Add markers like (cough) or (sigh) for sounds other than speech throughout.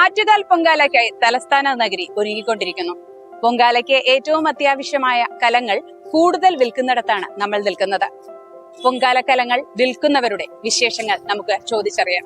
ആറ്റുകാൽ പൊങ്കാലയ്ക്കായി തലസ്ഥാന നഗരി ഒരുങ്ങിക്കൊണ്ടിരിക്കുന്നു. പൊങ്കാലയ്ക്ക് ഏറ്റവും അത്യാവശ്യമായ കലങ്ങൾ കൂടുതൽ വിൽക്കുന്നിടത്താണ് നമ്മൾ നിൽക്കുന്നത്. പൊങ്കാല കലങ്ങൾ വിൽക്കുന്നവരുടെ വിശേഷങ്ങൾ നമുക്ക് ചോദിച്ചറിയാം.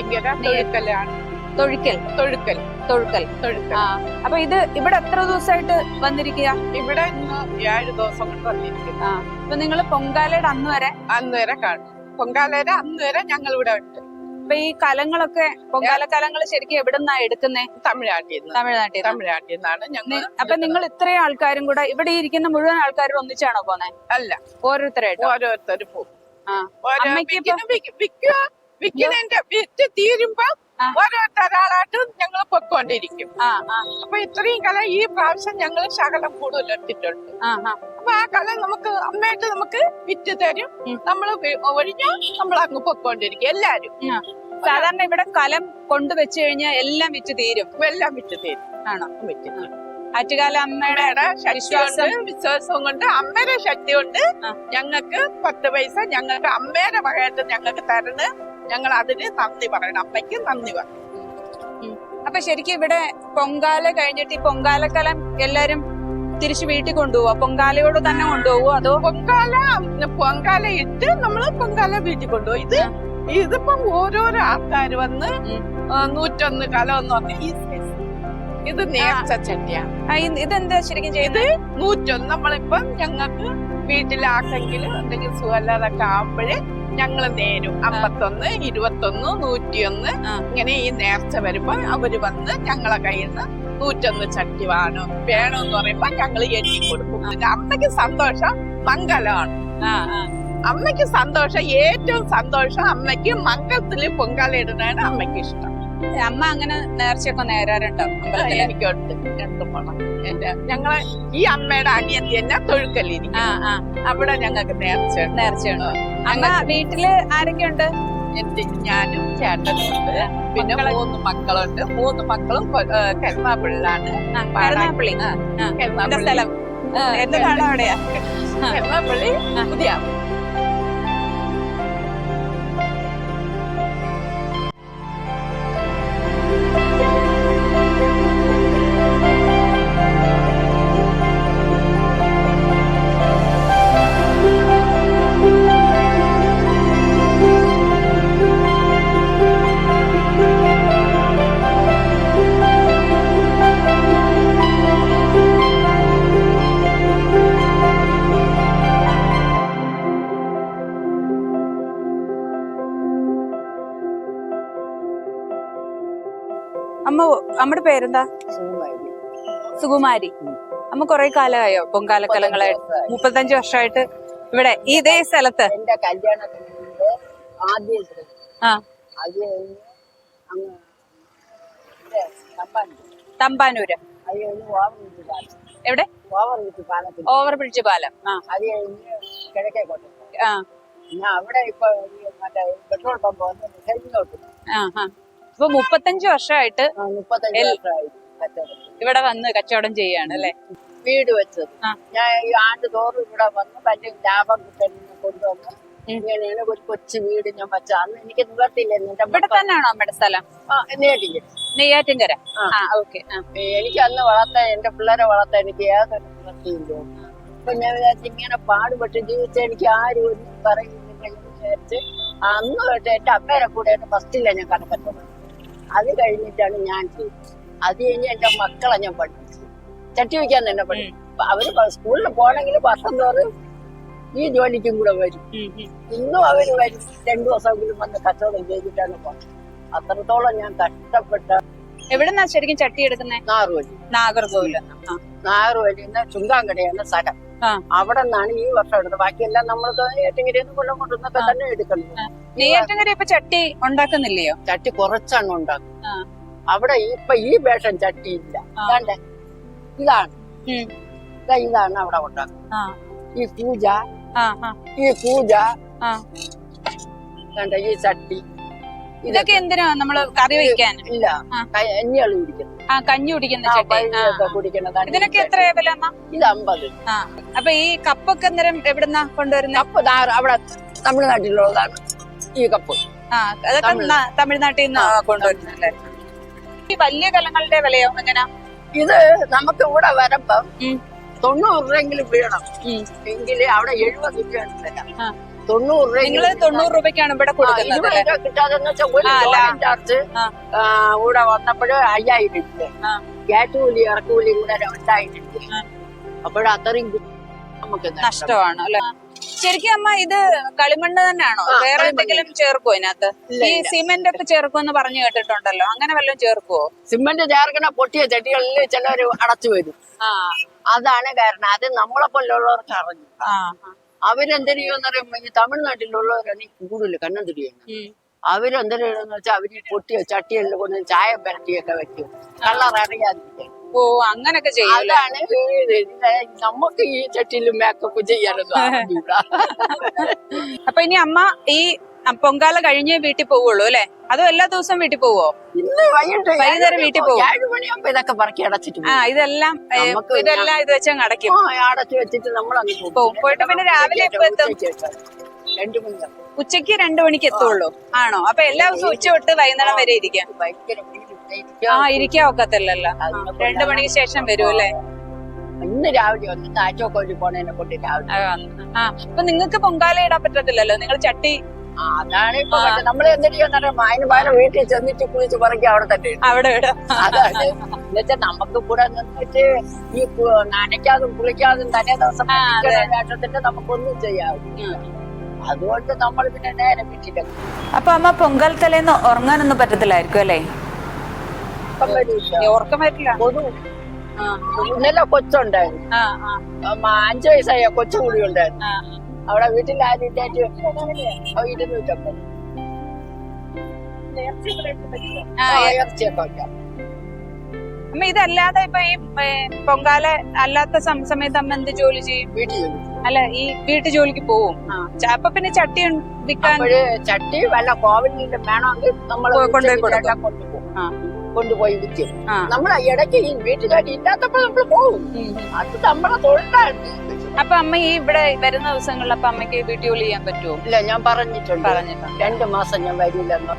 സ്ഥലം നേറ്റിങ്കര തൊഴുക്കലാണ്. തൊഴുക്കൽ. തൊഴുക്കൽ. തൊഴുക്കൽ. തൊഴുക്കൽ. ആ അപ്പൊ ഇത് ഇവിടെ എത്ര ദിവസമായിട്ട് വന്നിരിക്കുക ഇവിടെ ഇന്ന് ഏഴ് ദിവസം കൊണ്ട് വന്നിരിക്കുന്നു. ആ അപ്പൊ നിങ്ങൾ പൊങ്കാലയുടെ അന്ന് വരെ അന്ന് വരെ കാണും. പൊങ്കാലയുടെ അന്ന് വരെ ഞങ്ങൾ ഇവിടെ ഉണ്ട്. അപ്പൊ ഈ കലങ്ങളൊക്കെ പൊങ്കാല കലങ്ങൾ ശരിക്കും എവിടെ നിന്നാണ് എടുക്കുന്നേ? തമിഴ്നാട്ടിൽ നിന്ന്. തമിഴ്നാട്ടിൽ തമിഴ്നാട്ടിൽ നിന്നാണ് ഞങ്ങൾ അപ്പൊ നിങ്ങൾ ഇത്രയും ആൾക്കാരും കൂടെ ഇവിടെ ഇരിക്കുന്ന മുഴുവൻ ആൾക്കാരും ഒന്നിച്ചാണോ പോന്നെ? അല്ല. ഓരോരുത്തരായിട്ട്? ഓരോരുത്തർ പോകും. അമ്മയ്ക്ക് വിൽക്കുക വിൽക്കുന്നതിന്റെ വിറ്റ് തീരുമ്പോ ഓരോ ഓരോരുത്തരാളായിട്ട് ഞങ്ങൾ പൊക്കോണ്ടിരിക്കും അപ്പൊ ഇത്രയും കല ഈ പ്രാവശ്യം ഞങ്ങൾ ശകലം കൂടുതൽ എടുത്തിട്ടുണ്ട്. അപ്പൊ ആ കല നമുക്ക് അമ്മയായിട്ട് നമുക്ക് വിറ്റ് തരും. നമ്മൾ ഒഴിഞ്ഞാൽ നമ്മൾ അങ്ങ് പൊക്കോണ്ടിരിക്കും എല്ലാരും. സാധാരണ ഇവിടെ കലം കൊണ്ടുവച്ചു കഴിഞ്ഞാൽ എല്ലാം വിറ്റ് തീരും. എല്ലാം വിറ്റ് തീരും. ആണോ? വിറ്റ് തീരും. ആറ്റുകാല അമ്മയുടെ വിശ്വാസം. വിശ്വാസവും കൊണ്ട് അമ്മയുടെ ശക്തി കൊണ്ട് ഞങ്ങൾക്ക് പത്ത് പൈസ ഞങ്ങൾക്ക് അമ്മയുടെ വകയായിട്ട് ഞങ്ങൾക്ക് തരുന്നത് ഞങ്ങൾ അതിന് നന്ദി പറയണം. അമ്മയ്ക്ക് നന്ദി പറയണം അപ്പൊ ശരിക്കും ഇവിടെ പൊങ്കാല കഴിഞ്ഞിട്ട് ഈ പൊങ്കാലക്കലം എല്ലാരും തിരിച്ചു വീട്ടിൽ കൊണ്ടുപോവോ? പൊങ്കാലയോട് തന്നെ കൊണ്ടുപോവോ? അതോ പൊങ്കാല പൊങ്കാല ഇട്ട് നമ്മൾ പൊങ്കാല വീട്ടിൽ കൊണ്ടുപോകും. ഇത് ഇതിപ്പം ഓരോരോ ആൾക്കാർ വന്ന് നൂറ്റൊന്ന് കലം എന്ന് പറഞ്ഞ ഈ സൈസ് ഇത് നേർച്ച ചട്ടിയാണ്. ഇതെന്താ ശരിക്കും ചെയ്ത് നൂറ്റൊന്ന്. നമ്മളിപ്പം ഞങ്ങൾക്ക് വീട്ടിലാക്കെങ്കിൽ എന്തെങ്കിലും സുഖമില്ലാതൊക്കെ ആവുമ്പോഴേ ഞങ്ങൾ നേരും. അമ്പത്തൊന്ന് ഇരുപത്തൊന്ന് നൂറ്റിയൊന്ന്. ഇങ്ങനെ ഈ നേർച്ച വരുമ്പോ അവർ വന്ന് ഞങ്ങളെ കയ്യിൽ നിന്ന് നൂറ്റൊന്ന് ചട്ടി വേണോ വേണോന്ന് പറയുമ്പോ ഞങ്ങൾ എണ്ണി കൊടുക്കും. അമ്മയ്ക്ക് സന്തോഷം മംഗലമാണ്. അമ്മയ്ക്ക് സന്തോഷം ഏറ്റവും സന്തോഷം അമ്മയ്ക്ക് മംഗളത്തിൽ പൊങ്കാല ഇടുന്നതാണ് അമ്മയ്ക്ക് ഇഷ്ടം. അമ്മ അങ്ങനെ നേർച്ചയൊക്കെ നേരാറുണ്ടോ? എനിക്കുണ്ട്. രണ്ടും പണം എന്റെ ഞങ്ങളെ ഈ അമ്മയുടെ അനിയത്തി എന്നെ തൊഴുക്കല്ലിരിക്കും അവിടെ ഞങ്ങൾക്ക് നേർച്ച. നേർച്ചയുണ്ട്. അമ്മ വീട്ടിൽ ആരൊക്കെയുണ്ട്? എന്റെ ഞാനും ചേട്ടനും ഉണ്ട് പിന്നെ മൂന്ന് മക്കളുണ്ട്. മൂന്ന് മക്കളും കൊ- ഏ, കരുമാപ്പിള്ളി കരുനാഗപ്പള്ളി. സ്ഥലം? എന്റെ നാട് അവിടെയാ? ആ. കരുനാഗപ്പള്ളി പുതിയ അമ്മയുടെ പേരെന്താ? സുകുമാരി. അമ്മ കുറെ കാലമായോ? പൊങ്കാലക്കലങ്ങളായിട്ട്. മുപ്പത്തഞ്ച് വർഷമായിട്ട്. ഇവിടെ ഈ ഇതേ സ്ഥലത്ത്. എന്റെ കല്യാണത്തിന് ആദ്യം. ആ. അത് തമ്പാനൂര്. എവിടെ? ഓവർ ബ്രിഡ്ജ് പാലം. അത് കഴിഞ്ഞ് കിഴക്കേ കോട്ടയം അവിടെ ഇപ്പൊ മറ്റേ പെട്രോൾ പമ്പ് വന്ന് ആ. അപ്പൊ മുപ്പത്തഞ്ച് വർഷമായിട്ട് ഇവിടെ വന്ന് കച്ചവടം ചെയ്യാണ് അല്ലെ? വീട് വെച്ചത്. ഞാൻ ഈ ആണ്ട് തോറും ഇവിടെ വന്ന് വലിയ ലാഭം കിട്ടുന്ന കൊണ്ടുവന്ന് ഇങ്ങനെയാണ് ഒരു കൊച്ചു വീട് ഞാൻ വെച്ച അന്ന് എനിക്ക് നിവർത്തില്ല ഇവിടെ തന്നെയാണോ അമ്മയുടെ സ്ഥലം? നെയ്യാറ്റിൻകര. ആ. ഓക്കെ. എനിക്ക് അന്ന് വളർത്താൻ എന്റെ പിള്ളേരെ വളർത്താൻ എനിക്ക് യാതൊരു നിവർത്തിയില്ല അപ്പൊ ഞാൻ വിചാരിച്ചു ഇങ്ങനെ പാടുപെട്ട് ജീവിച്ച എനിക്ക് ആരും ഒന്നും പറയുന്നില്ല വിചാരിച്ച് അന്ന് തൊട്ട് എന്റെ അമ്മേരെ കൂടെ ഫസ്റ്റില്ല ഞാൻ കടക്കത്തുള്ളൂ അത് കഴിഞ്ഞിട്ടാണ് ഞാൻ ചെയ്തത് അത് കഴിഞ്ഞ് എന്റെ മക്കളെ ഞാൻ പഠിപ്പിച്ചു. ചട്ടി വയ്ക്കാൻ തന്നെ പഠിപ്പിച്ചു. അവർ സ്കൂളിൽ പോകണമെങ്കിൽ വർഷം തോറും ഈ ജോലിക്കും കൂടെ വരും. ഇന്നും അവർ വരും. രണ്ടു ദിവസമെങ്കിലും വന്ന് കച്ചവടം ചെയ്തിട്ടാണ് പോകുന്നത് അത്രത്തോളം ഞാൻ കഷ്ടപ്പെട്ട എവിടെന്നാ ശരിക്കും ചട്ടി എടുക്കുന്നത് നാഗർകോവിൽ നാഗർകോവിൽ നാഗർകോവിൽ ചുങ്കാങ്കടയാണ് സ്ഥലം. അവിടെ നിന്നാണ് ഈ വർഷം എടുത്തത്. ബാക്കിയെല്ലാം നമ്മൾ ഏറ്റിങ്ങരയിൽ കൊല്ലം കൊണ്ടുവന്നൊക്കെ തന്നെ എടുക്കുന്നത് നെയ്യാറ്റിൻകര ഇപ്പൊ ചട്ടി ഉണ്ടാക്കുന്നില്ലയോ? ചട്ടി കുറച്ചാണ് ഉണ്ടാക്കും. അവിടെ ഇപ്പൊ ഈ വേഷം ചട്ടി ഇല്ല ആ. കണ്ടേ? ഇതാണ്. ഇതാണ് അവിടെ ഉണ്ടാക്കുന്നത്. ഈ പൂജ ഈ പൂജ ആ. കണ്ട? ഈ ചട്ടി. ഇതൊക്കെ എന്തിനാ നമ്മൾ കറി വയ്ക്കാൻ ഇല്ല ആ. കുടിക്കുന്നത്. ആ കഞ്ഞി കുടിക്കുന്ന ചട്ടി. കുടിക്കുന്നതാണ് ഇതിനൊക്കെ എത്ര വില ഇത് അമ്പത്. ആ. അപ്പൊ ഈ കപ്പൊക്കെ അന്നേരം എവിടുന്നാ കൊണ്ടുവരുന്നത് കപ്പ് അവിടെ തമിഴ്നാട്ടിലുള്ളതാണ്. ഈ കപ്പ്. ആ അതൊക്കെ തമിഴ്നാട്ടിൽ നിന്ന് കൊണ്ടുവരുന്നല്ലേ? ഈ വലിയ കലങ്ങളുടെ വിലയോ എങ്ങനാ? ഇത് നമുക്ക് ഇവിടെ വരുമ്പം ഉം. തൊണ്ണൂറ് രൂപയെങ്കിലും വീണം. എങ്കിലേ അവിടെ എഴുപത് രൂപയാണ് വില. ആ. രൂപ നിങ്ങൾ തൊണ്ണൂറ് രൂപയ്ക്കാണ് ഇവിടെ കൊടുക്കുന്നത് അല്ലേ കിട്ടാതെന്ന് വെച്ചാൽ ഒരു ആ, അല്ല. ലോറിൻ ചാർജ് ആ. ആ, ഇവിടെ വന്നപ്പോഴ് അയ്യായിരം രൂപ ആ. കയറ്റുകൂലി ഇറക്കുകൂലിയും കൂടെ രണ്ടായിരം അപ്പോഴും ആ. അപ്പോഴത്രയും നമുക്ക് നഷ്ടം. നഷ്ടമാണ് അല്ലെ ശരിക്കും അമ്മ ഇത് കളിമണ്ണ് തന്നെയാണോ ആ, വേറെ കളിമണ്ണ്. എന്തെങ്കിലും ചേർക്കുവോ ഇതിനകത്ത് ഇല്ല, ഈ ഇല്ല. സിമെന്റ് ഒക്കെ ചേർക്കുമെന്ന് പറഞ്ഞു കേട്ടിട്ടുണ്ടല്ലോ അങ്ങനെ വല്ലതും ചേർക്കുവോ സിമന്റ് ചേർക്കണ പൊട്ടിയ ചെടികളിൽ ചിലർ അടച്ചു വരും ആ അതാണ് കാരണം അത് നമ്മളെ പോലുള്ളവർക്ക് അറിഞ്ഞു ആ ചെയ്യുമെന്ന് പറയുമ്പോ ഈ തമിഴ്നാട്ടിലുള്ളവരാണ് ഈ കൂടുതൽ കണ്ണന്തിരിയാണ് ഉം. അവരെന്തര ചെയ്യണമെന്ന് വെച്ചാൽ അവർ ഈ പൊട്ടിയ ചട്ടികളിൽ കൊണ്ട് ചായ പരട്ടിയൊക്കെ വെക്കും. കളർ അറിയാതിരിക്കാൻ. ഓ അങ്ങനൊക്കെ ചെയ്യൂല? അതാണ് നമുക്ക് ഈ ചട്ടിയിലും മേക്കപ്പ് ചെയ്യാനൊന്നും (laughs) അപ്പൊ ഇനി അമ്മ ഈ പൊങ്കാല കഴിഞ്ഞേ വീട്ടിൽ പോവുള്ളൂ അല്ലെ? അതോ എല്ലാ ദിവസവും വീട്ടിൽ പോവോ? ഇന്ന് വൈകിട്ട് വൈകുന്നേരം വീട്ടിൽ പോകും. ഏഴ് മണിയാകുമ്പോ ഇതൊക്കെ പറക്കി അടച്ചിട്ട് ആ ഇതെല്ലാം ഏ, നമുക്ക് ഇതെല്ലാം ഇത് വെച്ചങ്ങ് അടയ്ക്കും. ആ അടച്ചു വെച്ചിട്ട് നമ്മൾ അങ്ങ്. പോയിട്ട് പിന്നെ രാവിലെ എപ്പോ എത്തും? രണ്ടു ഉച്ചയ്ക്ക് രണ്ടു മണിക്ക് എത്തുള്ളൂ. ആണോ? അപ്പൊ എല്ലാ ദിവസവും ഉച്ച തൊട്ട് വൈകുന്നേരം വരെ ഇരിക്കാം. ഭയങ്കര ആ ഇരിക്കാൻ ഒക്കത്തില്ലല്ലോ. ആ, രണ്ടു മണിക്ക് ശേഷം വരും അല്ലേ? ഇന്ന് രാവിലെ ഒന്ന് ആറ്റോക്കോലി പോണേനെ കൊണ്ട് രാവിലെ ആ, അപ്പൊ നിങ്ങൾക്ക് പൊങ്കാല ഇടാൻ പറ്റത്തില്ലല്ലോ? നിങ്ങൾ ചട്ടി അതാണ് ഇപ്പൊ നമ്മൾ എന്തെങ്കിലും ചെയ്യുന്ന അതിന് പകരം വീട്ടിൽ ചെന്നിട്ട് കുളിച്ച് പറക്കി അവിടെ തന്നെ അവിടെ അതാണ്. എന്നുവെച്ചാൽ നമുക്ക് കൂടെ നിന്നിട്ട് ഈ നനയ്ക്കാതും കുളിക്കാതും തലേ ദിവസം. വേഷത്തിന്റെ നമുക്കൊന്നും ചെയ്യാവില്ല അതുകൊണ്ട് നമ്മൾ പിന്നെ നേരെ വീട്ടിലേക്ക് അപ്പൊ അമ്മ പൊങ്കൽ തലേന്ന് ഉറങ്ങാനൊന്നും പറ്റത്തില്ലായിരിക്കും അല്ലേ. ഉറക്കം ഇന്നലെ കൊച്ചുണ്ടായിരുന്നു. അഞ്ചു വയസ്സായ കൊച്ചു കൂടി ഉണ്ടായിരുന്നു. അവിടെ വീട്ടിൽ ഇല്ലാറ്റ് ഇരുന്നൂറ്റമ്പത് അമ്മ ഇതല്ലാതെ ഇപ്പൊ ഈ പൊങ്കാല അല്ലാത്ത സമയത്ത് അമ്മ എന്ത് ജോലി ചെയ്യും? വീട്ടിൽ. അല്ല ഈ വീട്ടു ജോലിക്ക് പോവും. അപ്പൊ പിന്നെ ചട്ടി വിൽക്കാൻ ചട്ടി വല്ല കോവിലിന്റെ വേണമെങ്കിൽ നമ്മൾ കൊണ്ടുപോയി കൊടുക്കും. കൊണ്ടുപോകും. കൊണ്ടുപോയി വിൽക്കും. നമ്മൾ ഇടയ്ക്ക് ഈ വീട്ടുകാരി ഇല്ലാത്തപ്പോൾ നമ്മൾ പോകും അത് നമ്മളെ തൊഴിലാണ്. അപ്പൊ അമ്മ ഈ ഇവിടെ വരുന്ന ദിവസങ്ങളിൽ അപ്പൊ അമ്മയ്ക്ക് വീട്ടിൽ ജോലി ചെയ്യാൻ പറ്റുമോ ഇല്ല ഞാൻ പറഞ്ഞിട്ടുണ്ട്. പറഞ്ഞിട്ടുണ്ട്. രണ്ടു മാസം ഞാൻ വരില്ലെന്ന്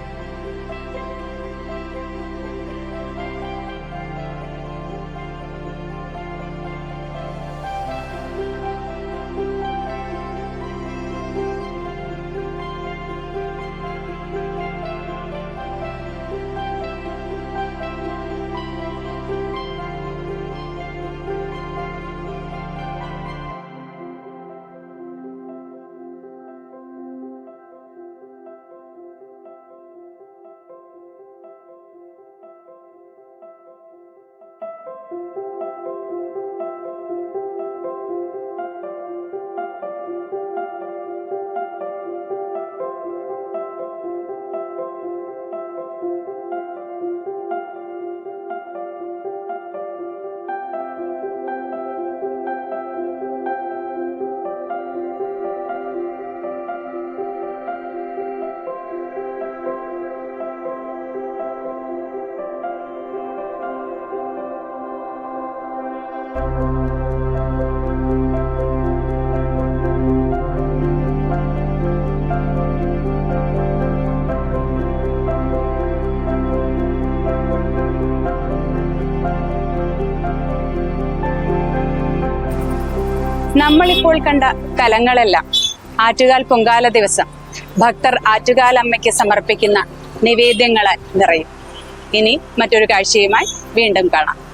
നമ്മളിപ്പോൾ കണ്ട കലങ്ങളെല്ലാം. ആറ്റുകാൽ പൊങ്കാല ദിവസം. ഭക്തർ ആറ്റുകാൽ അമ്മയ്ക്ക് സമർപ്പിക്കുന്ന നിവേദ്യങ്ങളാൽ നിറയും. ഇനി മറ്റൊരു കാഴ്ചയുമായി വീണ്ടും കാണാം.